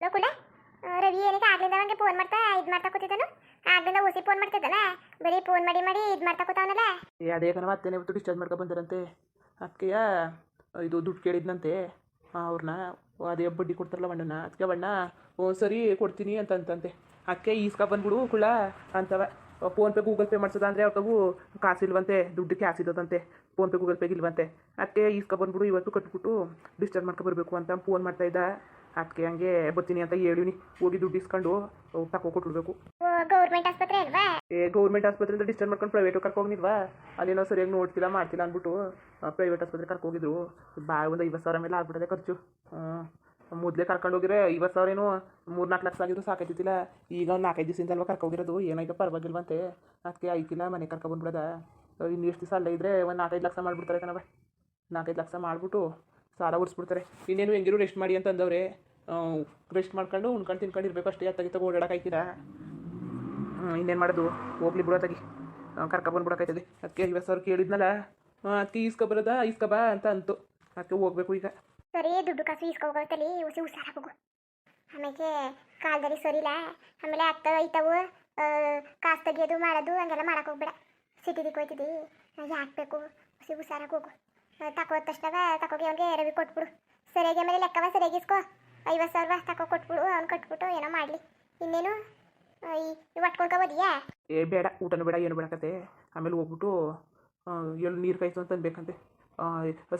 Low ಕುಳ್ಳ ಆ, ರವಿ ಏನಕ್ಕೆ ಆಗ್ಲಿಂದ ಅವನಿಗೆ ಫೋನ್ ಮಾಡ್ತಾ ಇದು ಮಾಡ್ತಾ ಕೂತಿದ್ದಾನು. ಆಗ್ಲಿಂದ ಓಸಿ ಫೋನ್ ಮಾಡ್ತಿದ್ದಾನ. ಬರೀ ಫೋನ್ ಮಾಡಿ ಮಾಡಿ ಇದು ಮಾಡ್ತಾ ಕೂತವನಲ್ಲ. ಅದೇ ಮತ್ತೆ ಇವತ್ತು ಡಿಸ್ಚಾರ್ಜ್ ಮಾಡ್ಕೊ ಬಂದಾರಂತೆ. ಅದಕ್ಕೆಯ ಇದು ದುಡ್ಡು ಕೇಳಿದ್ನಂತೆ. ಅವ್ರನ್ನ ಅದೇ ಬಡ್ಡಿ ಕೊಡ್ತಾರಲ್ಲ ಬಣ್ಣನ ಅದಕ್ಕೆ ಬಣ್ಣ ಸರಿ ಕೊಡ್ತೀನಿ ಅಂತಂತಂತೆ. ಅಕ್ಕೆ ಈಸ್ಕ ಬಂದ್ಬಿಡು ಕುಳ್ಳ ಅಂತವ. ಫೋನ್ಪೇ ಗೂಗಲ್ ಪೇ ಮಾಡ್ಸೋದಂದ್ರೆ ಅಂದರೆ ಕಾಸು ಕಾಸಿಲ್ವಂತೆ ದುಡ್ಡು ಕ್ಯಾಶ್ ಇದ್ದದಂತೆ. ಫೋನ್ಪೇ ಗೂಗಲ್ ಪೇಗೆ ಇಲ್ವಂತೆ. ಅದಕ್ಕೆ ಈಸ್ಕ ಬಂದ್ಬಿಡು ಇವತ್ತು ಕಟ್ಬಿಟ್ಟು ಡಿಸ್ಚಾರ್ಜ್ ಮಾಡ್ಕೊ ಬರಬೇಕು ಅಂತ ಫೋನ್ ಮಾಡ್ತಾ ಇದ್ದ. ಅದಕ್ಕೆ ಹಂಗೆ ಬರ್ತೀನಿ ಅಂತ ಹೇಳಿವ್ನಿ ಹೋಗಿ ದುಡ್ಡು ಇಸ್ಕೊಂಡು ತಕೋ ಕೊಟ್ಬಿಡ್ಬೇಕು. ಗೌರ್ಮೆಂಟ್ ಆಸ್ಪತ್ರೆ ಅಲ್ವಾ? ಏ ಗೌರ್ಮೆಂಟ್ ಆಸ್ಪತ್ರೆಯಿಂದ ಡಿಸ್ಟರ್ಬ್ ಮಾಡ್ಕೊಂಡು ಪ್ರೈವೇಟ್ ಕರ್ಕೋಗಿದ್ವಾ ಅಲ್ಲೇನೋ ಸರಿಯಾಗಿ ನೋಡ್ತಿಲ್ಲ ಮಾಡ್ತಿಲ್ಲ ಅಂದ್ಬಿಟ್ಟು ಪ್ರೈವೇಟ್ ಆಸ್ಪತ್ರೆ ಕರ್ಕೋಗಿದ್ರು ಭಾಳ ಒಂದು ಐವತ್ತು ಸಾವಿರ ಮೇಲೆ ಆಗ್ಬಿಟ್ಟದೆ ಖರ್ಚು. ಮೊದಲೇ ಕರ್ಕೊಂಡು ಹೋಗಿದ್ರೆ ಐವತ್ತು ಸಾವಿರ ಏನು ಮೂರು ನಾಲ್ಕು ಲಕ್ಷ ಆಗಿದ್ರು ಸಾಕಾಯ್ತಿಲ್ಲ ಈಗ ಒಂದು ನಾಲ್ಕೈದು ದಿವಸದಿಂದ ಅಲ್ವಾ ಕರ್ಕೋಗಿರೋದು ಏನಾಯ್ತು ಪರವಾಗಿಲ್ವಂತೆ. ಅದಕ್ಕೆ ಐತಿಲ್ಲ ಮನೆ ಕರ್ಕೊಬಂದ್ಬಿಡದ ಇನ್ನು ಎಷ್ಟು ದಿವಸ ಅಲ್ಲೇ ಇದ್ರೆ ಒಂದು ನಾಲ್ಕೈದು ಲಕ್ಷ ಮಾಡಿಬಿಡ್ತಾರೆ ಕಣವ ನಾಲ್ಕೈದು ಲಕ್ಷ ಮಾಡಿಬಿಟ್ಟು ಸಾಲ ಉರಿಸ್ಬಿಡ್ತಾರೆ. ಇನ್ನೇನು ಹೆಂಗಿರು ರೆಸ್ಟ್ ಮಾಡಿ ಅಂತ ಅಂದವ್ರೆ ರೆಸ್ಟ್ ಮಾಡ್ಕೊಂಡು ಉಣ್ಕೊಂಡು ತಿನ್ಕೊಂಡು ಇರಬೇಕು ಅಷ್ಟೇ. ಓಡಾಡಕ್ಕೆ ಓಡಾಡೋಕ್ಕಾಯ್ತಿಲ್ಲ ಇನ್ನೇನು ಮಾಡೋದು? ಹೋಗ್ಲಿ ಬಿಡೋತಾಗಿ ಕರ್ಕೊಬಂದ್ಬಿಡೋಕಾಯ್ತದೆ ಅದಕ್ಕೆ ಐವತ್ತು ಸಾವಿರ ಕೇಳಿದ್ನಲ್ಲ ಅದಕ್ಕೆ ಈಸ್ಕೊಬರೋದ ಈಸ್ಕೊಬಾ ಅಂತ ಅಂತು. ಅದಕ್ಕೆ ಹೋಗ್ಬೇಕು ಈಗ. ಸರಿ, ದುಡ್ಡು ಕಾಸು ಇಸ್ಕೋಗೋತಲ್ಲಿ ಉಸಿ ಹುಷಾರ ಹೋಗು. ಆಮೇಲೆ ಕಾಲದಲ್ಲಿ ಸರಿಲ್ಲ ಆಮೇಲೆ ಅತ್ತ ಐತವು ಕಾಸು ತೆಗಿಯೋದು ಮಾಡೋದು, ಹಂಗೆಲ್ಲ ಮಾಡೋಕೆ ಹೋಗ್ಬೇಡ. ಸಿಟಿಗೆ ಹೋಯ್ತಿದ್ದಿ ಯಾಕೆ ಬೇಕು? ಉಸಿ ಹುಷಾರಾಗಿ ಹೋಗು. ತಕೋ ತಕ್ಷಣ ತಕೋಗಿ ಅವ್ನಿಗೆ ರವಿ ಕೊಟ್ಬಿಡು. ಸರಿಯಾಗಿ ಆಮೇಲೆ ಲೆಕ್ಕವ ಸರಿಯಾಗಿ ಇಸ್ಕೋ. ಐವತ್ತು ಸಾವಿರ ತಕೋ ಕೊಟ್ಬಿಡು ಅವ್ನು ಕಟ್ಬಿಟ್ಟು ಏನೋ ಮಾಡಲಿ. ಇನ್ನೇನು? ಈ ಒಟ್ಕೊಳ್ಕೊಬೋದಿಯಾ ಏ ಬೇಡ ಊಟನೂ ಬೇಡ ಏನು ಬೇಡಕತ್ತೆ ಆಮೇಲೆ ಹೋಗ್ಬಿಟ್ಟು ಎಲ್ಲಿ ನೀರು ಕಾಯಿಸು ಅಂತ ಅನ್ಬೇಕಂತೆ.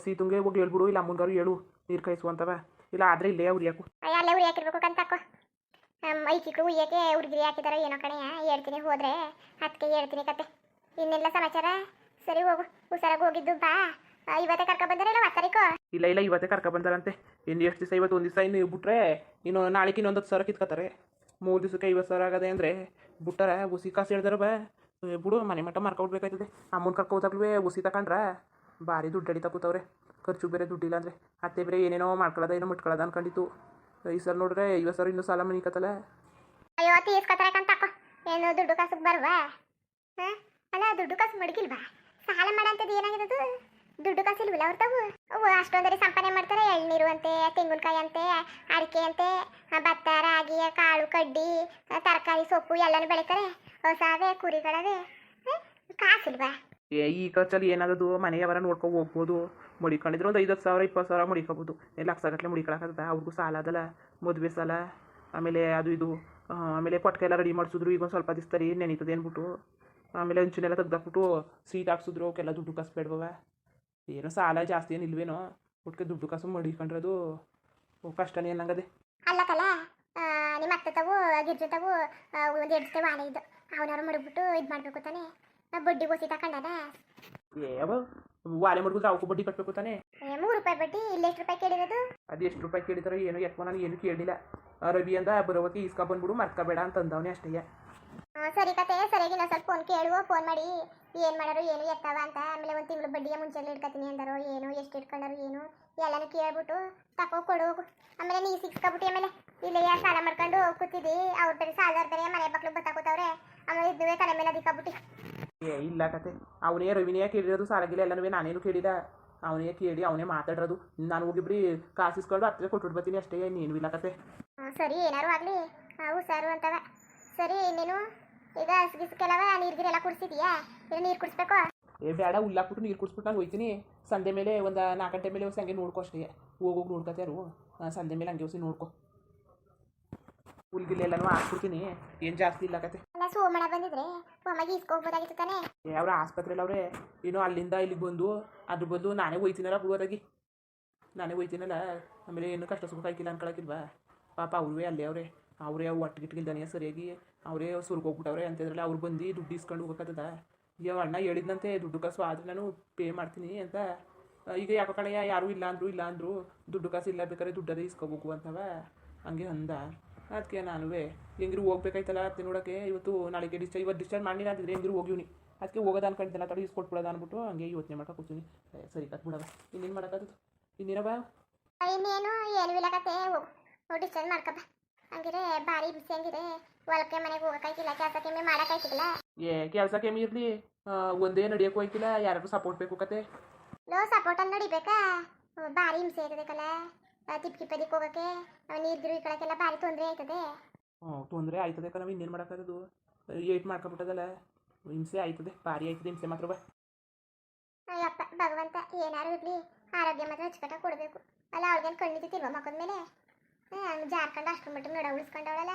ಸೀತುಂಗೆ ಹೋಗಿ ಹೇಳ್ಬಿಡು ಇಲ್ಲ ಅಮ್ಮಂಗಾರು ಹೇಳು ನೀರು ಕಾಯಿಸು ಅಂತವ. ಇಲ್ಲ ಆದರೆ ಇಲ್ಲೇ ಅವ್ರು ಯಾಕು ಅಲ್ಲೇ ಉರಿ ಹಾಕಿರ್ಬೇಕು ಕಂತಕೋ ಐತಿಕ್ಳು ಉಯ್ಯಕ್ಕೆ ಹುಡುಗಿರಿ ಹಾಕಿದಾರ ಏನೋ ಕಣೆ. ಹೇಳ್ತೀನಿ ಹೋದ್ರೆ ಅದಕ್ಕೆ ಹೇಳ್ತೀನಿ ಕತೆ. ಇನ್ನೆಲ್ಲ ಸಮಾಚಾರ? ಸರಿ ಹೋಗು ಹುಷಾರಾಗಿ ಹೋಗಿದ್ದು ಬಾ. ಆ, ಇವತ್ತೇ ಕರ್ಕೊ ಬಂದಾರಲ್ಲ ವಾಸರಿಕೋ ಇಲ್ಲ ಇಲ್ಲ ಇವತ್ತೇ ಕರ್ಕೊ ಬಂದಾರಂತೆ. ಇನ್ನು ಎಷ್ಟು ದಿವಸ ಇವತ್ತು ಒಂದು ದಿವಸ ಇನ್ನು ಬಿಟ್ರೆ ಇನ್ನು ನಾಳೆಗೆ ಇನ್ನೊಂದು ಹತ್ತು ಸಾವಿರ ಕಿತ್ಕೋತಾರೆ. ಮೂರು ದಿವಸಕ್ಕೆ ಐವತ್ತು ಸಾವಿರ ಆಗದೆ ಅಂದರೆ ಬಿಟ್ಟಾರ ಉಸಿ ಕಾಸು ಹೇಳ್ದಾರ ಬಾ. ಬಿಡು ಮನೆ ಮಟ್ಟ ಮಾರ್ಕೊಡ್ಬೇಕಾಯ್ತದೆ. ಅಮ್ಮನ ಕರ್ಕೋತಾಗ್ಲೂ ಉಸಿ ತಗೊಂಡ್ರೆ ಭಾರಿ ದುಡ್ಡು ಅಡಿ ತಗೋತವ್ರೆ ಖರ್ಚು ಬೇರೆ ದುಡ್ಡಿಲ್ಲ ಅಂದರೆ ಅತ್ತೆ ಬೇರೆ ಏನೇನೋ ಮಾಡ್ಕೊಳ್ಳೋದ ಏನೋ ಮುಟ್ಕೊಳ್ಳೋದ ಅನ್ಕೊಂಡಿತ್ತು. ಈ ಸಲ ನೋಡ್ರೆ ಐವತ್ತು ಸಾವಿರ ಇನ್ನೂ ಸಾಲ ಮನಿಕತ್ತಲ್ಲ ಅಯ್ಯೋ ತೀರ್ಸ್ಕೊತಾರೆ ಕಂತಕೋ ಏನು ದುಡ್ಡು ಕಾಸಿಗೆ ಬರ್ವಾ? ಅಲ್ಲ ದುಡ್ಡು ಕಾಸು ಮಡಗಿಲ್ವಾ? ಸಾಲ ಮಾಡಂತದ್ದು ಏನಾಗಿರೋದು ದುಡ್ಡು ಕಾಸಿಲ್ವಿಲ್ಲ ಇಲ್ವಲ್ಲ ಅವ್ರತಾವು ಅವು ಅಷ್ಟೊಂದರೆ ಸಂಪಾದನೆ ಮಾಡ್ತಾರೆ, ಎಳ್ನೀರು ಅಂತೆ, ತೆಂಗಿನಕಾಯಿ ಅಂತೆ, ಅಡಿಕೆ ಅಂತೆ ಭತ್ತ, ರಾಗಿ, ಕಾಳು, ಕಡ್ಡಿ ತರಕಾರಿ, ಸೊಪ್ಪು ಎಲ್ಲನೂ ಬೆಳೀತಾರೆ. ಹೊಸವೇ ಕುರಿಗಳವೆ? ಕಾಸಿಲ್ವಾ ಈ ಖರ್ಚಲ್ಲಿ ಮನೆ ಮನೆಯವರ ನೋಡ್ಕೊ ಹೋಗ್ಬೋದು. ಮುಡಿಕೊಂಡಿದ್ರು ಒಂದು ಐವತ್ತು ಸಾವಿರ ಇಪ್ಪತ್ತು ಸಾವಿರ ಮುಡಿಕೋಬೋದು. ಲಕ್ಷ ಗಟ್ಟಲೆ ಮಡಿಕೊಳಕದ ಅವ್ರಿಗೂ ಸಾಲ ಅದಲ್ಲ, ಮದುವೆ ಸಾಲ. ಆಮೇಲೆ ಅದು ಇದು ಆಮೇಲೆ ಕೊಟ್ಕೆ ಎಲ್ಲ ರೆಡಿ ಮಾಡಿಸಿದ್ರು, ಈಗ ಒಂದು ಸ್ವಲ್ಪ ದಿವಸ ನೆನೀತದೆ ಅಂದ್ಬಿಟ್ಟು ಆಮೇಲೆ ಹಂಚಿನೆಲ್ಲ ತೆಗ್ದಾಕ್ಬಿಟ್ಟು, ಸೀಟ್ ಹಾಕ್ಸಿದ್ರು ಅವಕ್ಕೆಲ್ಲ ದುಡ್ಡು ಕಸ್ಬೇಡ್ಬವ ಏನೋ ಸಾಲ ಜಾಸ್ತಿ ಏನು ಇಲ್ವೇನೋ ಒಟ್ಟಿಗೆ ದುಡ್ಡು ಕಾಸು ಮಡಿಕೊಂಡ್ರದು ಕಷ್ಟನೇ ಅನ್ನಂಗದೆ. ಅಲ್ಲ ಕಲ ನಿಮ್ಮ ಅತ್ತೆ ತಾವು ಗಿರ್ಜು ತಾವು ಒಂದು ವಾನೆ ಇದ್ದು ಅವನವ್ರು ಮಡಗ್ಬಿಟ್ಟು ಇದು ಮಾಡಬೇಕು ತಾನೆ? ಬಡ್ಡಿ ಗೋಸಿ ತಕೊಂಡದ ಅವ ವಾಲೆ ಮಡ್ಗಿದ್ರೆ ಅವಕ್ಕೂ ಬಡ್ಡಿ ಕಟ್ಟಬೇಕು ತಾನೆ? ಮೂರು ರೂಪಾಯಿ ಬಡ್ಡಿ ಇಲ್ಲಿ ಎಷ್ಟು ರೂಪಾಯಿ ಕೇಳಿರೋದು? ಅದು ಎಷ್ಟು ರೂಪಾಯಿ ಕೇಳಿದಾರೋ ಏನು ಎತ್ಕೊ ನಾನು ಏನು ಕೇಳಿಲ್ಲ. ರವಿ ಅಂದ ಬರೋವಕ್ಕೆ ಇಸ್ಕೊ ಬಂದ್ಬಿಡು ಮರ್ಕೋಬೇಡ ಅಂತಂದವನೇ ಅಷ್ಟೇ. ಸರಿ ಕತೆ ಸರಿಯಾಗಿ ನಾವು ಸ್ವಲ್ಪ ಫೋನ್ ಕೇಳುವ ಫೋನ್ ಮಾಡಿ ಏನು ಮಾಡೋರು ಏನು ಎತ್ತವ ಅಂತ ಆಮೇಲೆ ಒಂದು ತಿಂಗಳು ಬಡ್ಡಿಯ ಮುಂಚೆಲ್ಲ ಇಟ್ಕೊತೀನಿ ಅಂದರು ಏನು ಎಷ್ಟು ಇಟ್ಕೊಂಡರು ಏನು ಎಲ್ಲನೂ ಕೇಳ್ಬಿಟ್ಟು ತಕೋ ಕೊಡು ಆಮೇಲೆ ನೀ ಸಿಕ್ಸ್ಕೊಬಿಟ್ಟು ಆಮೇಲೆ ಇಲ್ಲೇ ಸಾಲ ಮಾಡ್ಕೊಂಡು ಕೂತಿದ್ದಿ ಅವ್ರ ಬೇರೆ ಸಾಲ ಬೇರೆ ಮನೆ ಮಕ್ಳು ಬತ್ತಾಕೋತವ್ರೆ ಆಮೇಲೆ ಇದ್ದುವೆ ತಲೆ ಮೇಲೆ ಅದಕ್ಕಾಬಿಟ್ಟು. ಏ ಇಲ್ಲ ಕತೆ ಅವನೇ ರವಿನೇ ಕೇಳಿರೋದು ಸಾಲಾಗಿಲ್ಲ ಎಲ್ಲನೂ ನಾನೇನು ಕೇಳಿದ ಅವನೇ ಕೇಳಿ ಅವನೇ ಮಾತಾಡಿರೋದು ನಾನು ಹೋಗಿಬ್ರಿ ಕಾಸು ಇಸ್ಕೊಂಡು ಹತ್ತಿರ ಕೊಟ್ಬಿಟ್ಟು ಬರ್ತೀನಿ ಅಷ್ಟೇ ನೀನು ಇಲ್ಲ ಕತೆ. ಸರಿ ಏನಾರು ಆಗಲಿ ಹುಷಾರು ಅಂತವ. ಸರಿ ಇನ್ನೇನು? ಈಗ ಹಸ್ಗಿಸ್ಕೆಲ್ಲವ ನೀರು ಎಲ್ಲ ಕುಡಿಸಿದ್ಯಾ? ಇಲ್ಲ ನೀರು ಕುಡಿಸ್ಬೇಕು? ಏ ಬೇಡ ಉಲ್ಲಾಕ್ಬಿಟ್ಟು ನೀರು ಕುಡಿಸ್ಬಿಟ್ಟು ನಾನು ಹೋಯ್ತೀನಿ. ಸಂಜೆ ಮೇಲೆ ಒಂದು ನಾಲ್ಕು ಗಂಟೆ ಮೇಲೆ ಹೊಸ ಹಂಗೆ ನೋಡ್ಕೊ ಅಷ್ಟೇ. ಹೋಗೋಗಿ ನೋಡ್ಕೊತಾರು ಸಂಜೆ ಮೇಲೆ ಹಂಗೆ ಹೋಗಿ ನೋಡ್ಕೊ. ಹುಲ್ಗಿಲ್ಲ ಎಲ್ಲನೂ ಹಾಕ್ಬಿಡ್ತೀನಿ. ಏನು ಜಾಸ್ತಿ ಇಲ್ಲ ಕತೆ. ಸೋಮಣ ಬಂದಿದ್ರೆ ಸೋಮಾಗಿ ಇಸ್ಕೋಬೋದಾಗಿತ್ತು ತಾನೇ? ಏ ಅವ್ರ ಆಸ್ಪತ್ರೆಯಲ್ಲಿ ಅವರೇ ಏನೋ ಅಲ್ಲಿಂದ ಇಲ್ಲಿಗೆ ಬಂದು ಅದ್ರ ಬದಲು ನಾನೇ ಹೋಯ್ತೀನಲ್ಲ ಹೋಗೋದಾಗಿ ನಾನೇ ಹೋಯ್ತೀನಲ್ಲ ಆಮೇಲೆ ಏನು ಕಷ್ಟ ಸುಖ ಹಾಕಿಲ್ಲ ಅನ್ಕೊಳಕಿಲ್ವಾ ಪಾಪ ಅವ್ರೇ ಅಲ್ಲೇ ಅವರೇ. ಅವರೇ ಒಟ್ಟಿಗಿಟ್ಟಿಲ್ದಾನೆ ಸರಿಯಾಗಿ. ಅವರೇ ಸುರ್ಗೋಗ್ಬಿಟ್ಟವ್ರೆ ಅಂತಿದ್ರಲ್ಲ, ಅವ್ರು ಬಂದು ದುಡ್ಡು ಇಸ್ಕೊಂಡು ಹೋಗ್ಬೇಕದ ಈಗ ಅಣ್ಣ ಹೇಳಿದ್ನಂತೆ, ದುಡ್ಡು ಕಾಸು ಆದ್ರೆ ನಾನು ಪೇ ಮಾಡ್ತೀನಿ ಅಂತ. ಈಗ ಯಾಕೋ ಕಡೆಯ ಯಾರೂ ಇಲ್ಲ ಅಂದರು ಇಲ್ಲ ಅಂದರು, ದುಡ್ಡು ಕಾಸು ಇಲ್ಲ ಬೇಕಾದ್ರೆ ದುಡ್ಡದೇ ಇಸ್ಕೋಬೇಕು ಅಂತವ? ಹಂಗೆ ಅಂದ. ಅದಕ್ಕೆ ನಾನು ಹೆಂಗಿರು ಹೋಗ್ಬೇಕಾಯ್ತಲ್ಲ ಅತ್ತೆ ನೋಡೋಕ್ಕೆ ಇವತ್ತು ನಾಳೆಗೆ ಡಿಸ್ಚಾರ್ಜ್ ಇವತ್ತು ಡಿಸ್ಚಾರ್ಜ್ ಮಾಡಿಲ್ಲ ಅಂತಿದ್ರೆ ಹೆಂಗಿರು ಹೋಗಿವ್ನಿ ಅದಕ್ಕೆ ಹೋಗೋದು ಅನ್ಕೊಂಡಿದ್ದೆಲ್ಲ ತಡ, ಇಸ್ಕೊಟ್ಬಿಡೋದು ಅಂದ್ಬಿಟ್ಟು ಹಂಗೆ ಯೋಚನೆ ಮಾಡ್ಕೊ ಕೂತೀನಿ ಸರಿ ಕತ್ ಬಿಡವ ಇನ್ನೇನು ಮಾಡೋಕ್ಕಾಗದು ಇನ್ನೇನವ ಇನ್ನೇನು, ಏನು ಇಲ್ಲ ಕತೆ. ಡಿಸ್ಚಾರ್ಜ್ ಮಾಡ್ಕಪ್ಪ ಹಂಗಿರೆ ಭಾರಿ ಬಿಸಿ ಹಂಗಿರೆ ಹೊಲಕ್ಕೆ ಮನೆಗೆ ಹೋಗಕ್ಕಾಯ್ತಿಲ್ಲ ಕೆಲಸಕ್ಕೆ ಕೆಮ್ಮಿ ಮಾಡೋಕ್ಕಾಯ್ತಿಲ್ಲ. ಏ ಕೆಲಸ ಕೆಮ್ಮಿ ಇರಲಿ. ಒಂದೇ ನಡಿಯಕ್ಕೆ ಹೋಯ್ತಿಲ್ಲ ಯಾರು ಸಪೋರ್ಟ್ ಬೇಕು ಕತೆ. ಲೋ ಸಪೋರ್ಟಲ್ಲಿ ನಡಿಬೇಕಾ? ಭಾರಿ ಹಿಂಸೆ ಇರಬೇಕಲ್ಲ ತಿಪ್ಕಿ ಪದಿಕ್ ಹೋಗೋಕ್ಕೆ ನೀರು ಈ ಇಕ್ಕಳಕ್ಕೆಲ್ಲ ಭಾರಿ ತೊಂದರೆ ಆಯ್ತದೆ. ಹ್ಞೂ ತೊಂದರೆ ಆಯ್ತದೆ ಕಣವ ಇನ್ನೇನು ಮಾಡೋಕ್ಕಾಗದು? ಏಟ್ ಮಾಡ್ಕೊಬಿಟ್ಟದಲ್ಲ. ಹಿಂಸೆ ಆಯ್ತದೆ ಭಾರಿ ಆಯ್ತದೆ ಹಿಂಸೆ ಮಾತ್ರ ಅಯ್ಯಪ್ಪ ಭಗವಂತ ಏನಾರು ಇರಲಿ. ಆರೋಗ್ಯ ಮಾತ್ರ ಅಚ್ಚುಕಟ್ಟಾಗಿ ಕೊಡಬೇಕು. ಅಲ್ಲ ಅವಳಿಗೇನು ಕಣ್ಣಿದ್ದು ತಿರ್ವ ಮಕ್ಕದ ಮೇಲೆ ಹಂಗೆ ಜಾರ್ಕೊಂಡು ಅಷ್ಟು ಮಟ್ಟ ನಡ ಉಳಿಸ್ಕೊಂಡವಳಲ್ಲ.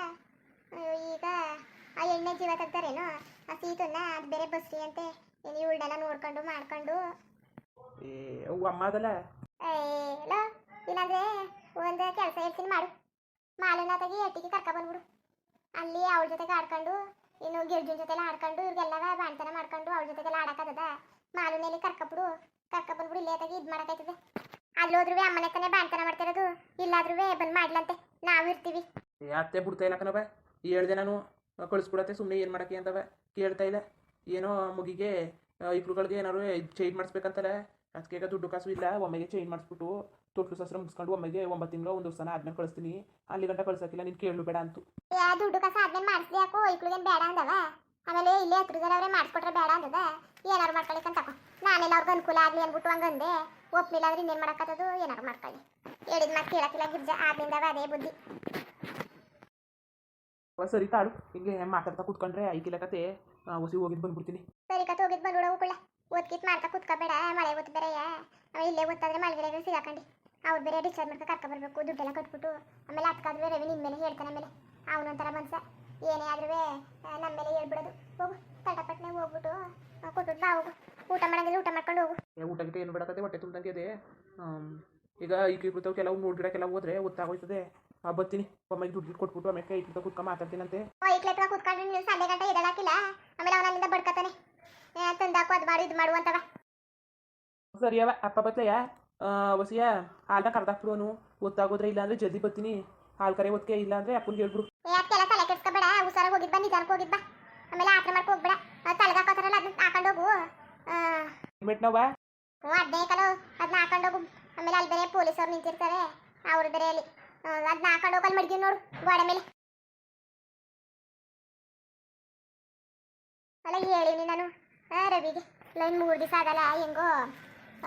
ಅಯ್ಯೋ ಈಗ ಆ ಎಣ್ಣೆ ಜೀವ ತೆಗ್ದಾರೇನೋ ಆ ಸೀತನ್ನ ಅದು ಬೇರೆ ಬಸ್ರಿ ಅಂತೆ. ಏನು ಇವಳನ್ನೆಲ್ಲ ನೋಡ್ಕೊಂಡು ಮಾಡ್ಕೊಂಡು. ಏ ಅವು ಅಮ್ಮ ಅದಲ್ಲ ಏಲೋ ಇಲ್ಲಾಂದ್ರೆ ಒಂದು ಕೆಲಸ ಹೇಳ್ತೀನಿ ಮಾಡು. ಮಾಲನ್ನ ತಗಿ ಎಟ್ಟಿಗೆ ಕರ್ಕ ಬಂದ್ಬಿಡು. ಅಲ್ಲಿ ಅವಳ ಜೊತೆಗೆ ಆಡ್ಕೊಂಡು ಇನ್ನು ಗಿರ್ಜುನ್ ಜೊತೆ ಆಡ್ಕೊಂಡು ಇವ್ರಿಗೆಲ್ಲ ಬಾಣ್ತನ ಮಾಡ್ಕೊಂಡು ಅವಳ ಜೊತೆಗೆಲ್ಲ ಆಡಕ್ಕಾಗದ ಮಾಲುನಲ್ಲಿ ಕರ್ಕಬಿಡು ಕರ್ಕ ಬಂದ್ಬಿಡು ಇಲ್ಲೇ ತೆಗಿ ಇದು ಮಾಡಕ್ಕಾಯ್ತದೆ ಅಲ್ಲಿ ಹೋದ್ರೂ ಅಮ್ಮನೆ ತಾನೇ ಬಾಣ್ತನ ಮಾಡ್ತಿರೋದು. ಇಲ್ಲಾದ್ರೂ ಬಂದ್ ಮಾಡ್ಲಂತೆ. ನಾವು ಇರ್ತೀವಿ. ಯಾತೆ ಬಿಡ್ತಾ ಇಲ್ಲ ಕಣವ ಹೇಳ್ದೆ ನಾನು ಕಳಿಸ್ಬಿಡತ್ತೆ ಸುಮ್ಮನೆ ಏನು ಮಾಡಕ್ಕೆ ಅಂತವ ಕೇಳ್ತಾ ಇಲ್ಲ. ಏನೋ ಮುಗಿಗೆ ಇಕ್ಳುಗಳಿಗೆ ಏನಾರು ಚೇಂಜ್ ಮಾಡಿಸ್ಬೇಕಂತಲ್ಲ ಅದಕ್ಕೆ ಈಗ ದುಡ್ಡು ಕಾಸು ಇಲ್ಲ ಒಮ್ಮೆಗೆ ಚೇಂಜ್ ಮಾಡಿಸ್ಬಿಟ್ಟು ತೊಟ್ಲು ಸಸ್ರ ಮುಗಿಸ್ಕೊಂಡು ಒಮ್ಮೆಗೆ ಒಂಬತ್ತು ತಿಂಗಳು ಒಂದು ವರ್ಷನ ಆದ್ಮೇಲೆ ಕಳಿಸ್ತೀನಿ. ಅಲ್ಲಿ ಗಂಟ ಕಳ್ಸಕ್ಕಿಲ್ಲ ನೀನು ಕೇಳು ಬೇಡ ಅಂತು. ದುಡ್ಡು ಕಾಸು ಆದ್ಮೇಲೆ ಮಾಡಿಸ್ಲಿ ಯಾಕೋ ಇಕ್ಳಿಗೇನು ಬೇಡ ಅಂದವ ಆಮೇಲೆ ಇಲ್ಲೇ ಹತ್ರದವ್ರೆ ಮಾಡಿಸ್ಕೊಟ್ರೆ ಬೇಡ ಅಂದದ ಏನಾರು ಮಾಡ್ಕೊಳಿಕಂತ ತಕೋ. ನಾನೆಲ್ಲ ಅವ್ರಿಗೆ ಅನುಕೂಲ ಆಗಲಿ ಅಂದ್ಬಿಟ್ಟು ಹಂಗಂದೆ. ಒಪ್ಲಿಲ್ಲ ಅಂದ್ರೆ ಇನ್ನೇನು ಮಾಡಕ್ಕತ್ತದು ಏನಾರು ಮಾಡ್ಕೊಳ್ಳಿ ಹೇಳಿದ ಮಾತು ಕೇಳಕ್ಕಿಲ್ಲ ಗಿರ್ಜ ಆದ್ರಿಂದ ಅದೇ ಬುದ್ಧಿ. ಸರಿ ತಾಳು ಹಿಂಗೆ ಮಾತಾಡ್ತಾ ಕೂತ್ಕೊಂಡ್ರೆ ಐಕಿಲ್ಲ ಕತೆ ಹೊಸಿ ಹೋಗಿದ್ದು ಬಂದ್ಬಿಡ್ತೀನಿ. ಸರಿ ಕತೆ ಹೋಗಿದ್ ಬಂದ್ಬಿಡ ಉಳ್ಳ ಓದ್ಕಿತ್ ಮಾಡ್ತಾ ಕೂತ್ಕೋಬೇಡ ಮಳೆ ಓದ್ ಬೇರೆ ಇಲ್ಲೇ ಓದ್ತಾದ್ರೆ ಮಳೆಗಡೆ ಸಿಗಾಕಂಡು. ಅವ್ರು ಬೇರೆ ಡಿಸ್ಚಾರ್ಜ್ ಮಾಡ್ತಾ ಕರ್ಕೊ ಬರ್ಬೇಕು ದುಡ್ಡೆಲ್ಲ ಕಟ್ಬಿಟ್ಟು. ಆಮೇಲೆ ಅದಕ್ಕಾದ್ರೂ ರವಿ ನಿಮ್ಮ ಮೇಲೆ ಹೇಳ್ತಾನೆ ಆಮೇಲೆ. ಅವನೊಂಥರ ಮನ್ಸ. ಏನೇ ಆದ್ರೂ ನಮ್ಮ ಮೇಲೆ ಹೇಳ್ಬಿಡೋದು. ಹೋಗು ತಟಪಟ್ನೆ ಹೋಗ್ಬಿಟ್ಟು ಕೊಟ್ಟು ಕೊಟ್ಬಿಟ್ಟು ಬಾ ಹೋಗು. ಊಟ ಮಾಡಂಗಿಲ್ಲ ಊಟ ಮಾಡ್ಕೊಂಡು ಹೋಗು. ಏ ಊಟ ಗಿಟ ಏನು ಬಿಡಕತ್ತೆ? ಹೊಟ್ಟೆ ತುಂಬ್ದಂಗೆ ಇದೆ. ಈಗ ಈ ಕೂತವ್ ಕೆಲವು ನೋಡ್ಗಿಡಕ್ಕೆಲ್ಲ ಹೋದ್ರೆ ಗೊತ್ತಾಗೋಯ್ತದೆ ಆ, ಬರ್ತೀನಿ. ಒಮ್ಮೆಗೆ ದುಡ್ಡು ಕೊಟ್ಬಿಟ್ಟು ಆಮೇಲೆ ಕೈ ಕೂತ ಕೂತ್ಕೊಂಡು ಮಾತಾಡ್ತೀನಂತೆ. ವೈಕ್ಲೆ ಕುತ್ಕೊಂಡು ನೀವು ಸಂಡೆ ಗಂಟೆ ಎದಳಾಕಿಲ್ಲ ಆಮೇಲೆ ಅವನಲ್ಲಿಂದ ಬಡ್ಕತಾನೆ ತಂದಾಕು ಅದು ಮಾಡು ಇದು ಮಾಡು ಅಂತವ. ಸರಿ ಅವ ಅಪ್ಪ ಬತ್ತಯ್ಯ ವಸಿಯ ಹಾಲ್ನ ಕರ್ದಾಕ್ಬಿಡೋನು ಗೊತ್ತಾಗೋದ್ರೆ ಇಲ್ಲಾಂದ್ರೆ ಜಲ್ದಿ ಬರ್ತೀನಿ. ಹಾಲು ಕರೆ ಒತ್ತಿಗೆ ಇಲ್ಲ ಅಂದ್ರೆ ಅಪ್ಪನಿಗೆ ಹೇಳ್ಬಿಡು ಅದಕ್ಕೆಲ್ಲ ತಲೆ ಕೆಡ್ಸ್ಕೊಬೇಡ. ಹುಷಾರಾಗಿ ಹೋಗಿದ್ ಬಾ ನಿಧಾನಕ್ಕೆ ಹೋಗಿದ್ ಬಾ. ಆಮೇಲೆ ಆತ್ರ ಮಾಡ್ಕೊ ಹೋಗ್ಬೇಡ. ತಲೆಗಾಕೋತಾರಲ್ಲ ಅದನ್ನ ಹಾಕೊಂಡು ಹೋಗು. ಆ, ಮೆಟ್ನವ ಹ್ಞೂ ಅದ್ನೇ ಕಲೋ ಅದನ್ನ ಹಾಕೊಂಡು ಹೋಗು. ಆಮೇಲೆ ಅಲ್ಲಿ ಬೇರೆ ನಿಂತಿರ್ತಾರೆ. ಅವ್ರ ಬೇರೆ ಅಲ್ಲಿ ಅದನ್ನ ಹಾಕೊಂಡು ಹೋಗಲ್ಲಿ ಮಡ್ಗಿ ನೋಡು ಗೋಡೆ ಮೇಲೆ. ಅಲ್ಲ ಹೇಳಿನಿ ನಾನು. ಆ, ರವಿಗೆ. ಲೈನ್ ಮೂರು ದಿವಸ ಆಗಲ್ಲ ಹೆಂಗೋ?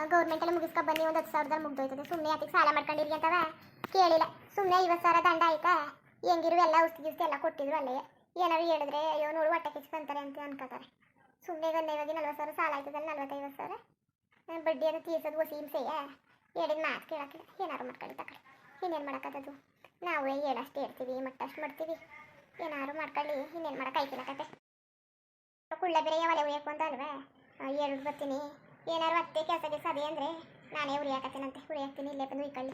ಗೌರ್ಮೆಂಟಲ್ಲಿ ಮುಗಿಸ್ಕೊ ಬನ್ನಿ ಒಂದು ಹತ್ತು ಸಾವಿರದಲ್ಲಿ ಮುಗ್ದೋಯ್ತದೆ. ಸುಮ್ಮನೆ ಅದಕ್ಕೆ ಸಾಲ ಮಾಡ್ಕೊಂಡಿರಿ ಅಂತವ? ಕೇಳಿಲ್ಲ. ಸುಮ್ಮನೆ ಐವತ್ತು ಸಾವಿರ ದಂಡ ಆಯ್ತಾ? ಹೆಂಗಿರು ಎಲ್ಲ ಔಷಧಿ ಗಿಸ್ತಿ ಎಲ್ಲ ಕೊಟ್ಟಿದ್ರು ಅಲ್ಲೇ. ಏನಾದ್ರು ಹೇಳಿದ್ರೆ ಅಯ್ಯೋ ನೋಡು ಹೊಟ್ಟೆ ಕಿಚ್ಕೊಂತಾರೆ ಅಂತ ಅನ್ಕೋತಾರೆ. ಸುಮ್ಮನೆ ಗಂಡ ಇವಾಗ ನಲ್ವತ್ತು ಸಾವಿರ ಸಾಲ ಆಯ್ತದಲ್ಲ ನಲ್ವತ್ತೈದು ಸಾವಿರ. ಬಡ್ಡಿ ಅದು ತೀರ್ಸೋದು ಹೊಸ ಹಿಂಸೆಯ ಹೇಳಿದ ಮಾತು ಕೇಳಕ್ಕೆ ಏನಾರು ಮಾಡ್ಕೊಳ್ಳಿ ತಕೊಳ್ಳಿ ಇನ್ನೇನು ಮಾಡೋಕ್ಕದು ನಾವು ಹೇಳಷ್ಟು ಹೇಳ್ತೀವಿ ಮಟ್ಟಷ್ಟು ಮಾಡ್ತೀವಿ. ಏನಾರು ಮಾಡ್ಕೊಳ್ಳಿ. ಇನ್ನೇನು ಮಾಡೋಕೆ ಐತಿ ಕತೆ. ಕುಳ್ಳ ಬೇರೆ ಒಲೆ ಉಯ್ಯಕ್ಕೆ ಅಂತ ಅಲ್ವೇ ಬರ್ತೀನಿ. ಏನಾರು ಅತ್ತೆ ಕೆಲಸ ಕೆಲಸ ಅದೇ ಅಂದರೆ ನಾನೇ ಉರಿಯಾಕತ್ತೇನಂತೆ. ಉರಿಯಾಕ್ತೀನಿ, ಇಲ್ಲೇ ಬಂದು ಉಯ್ಕೊಳ್ಳಿ.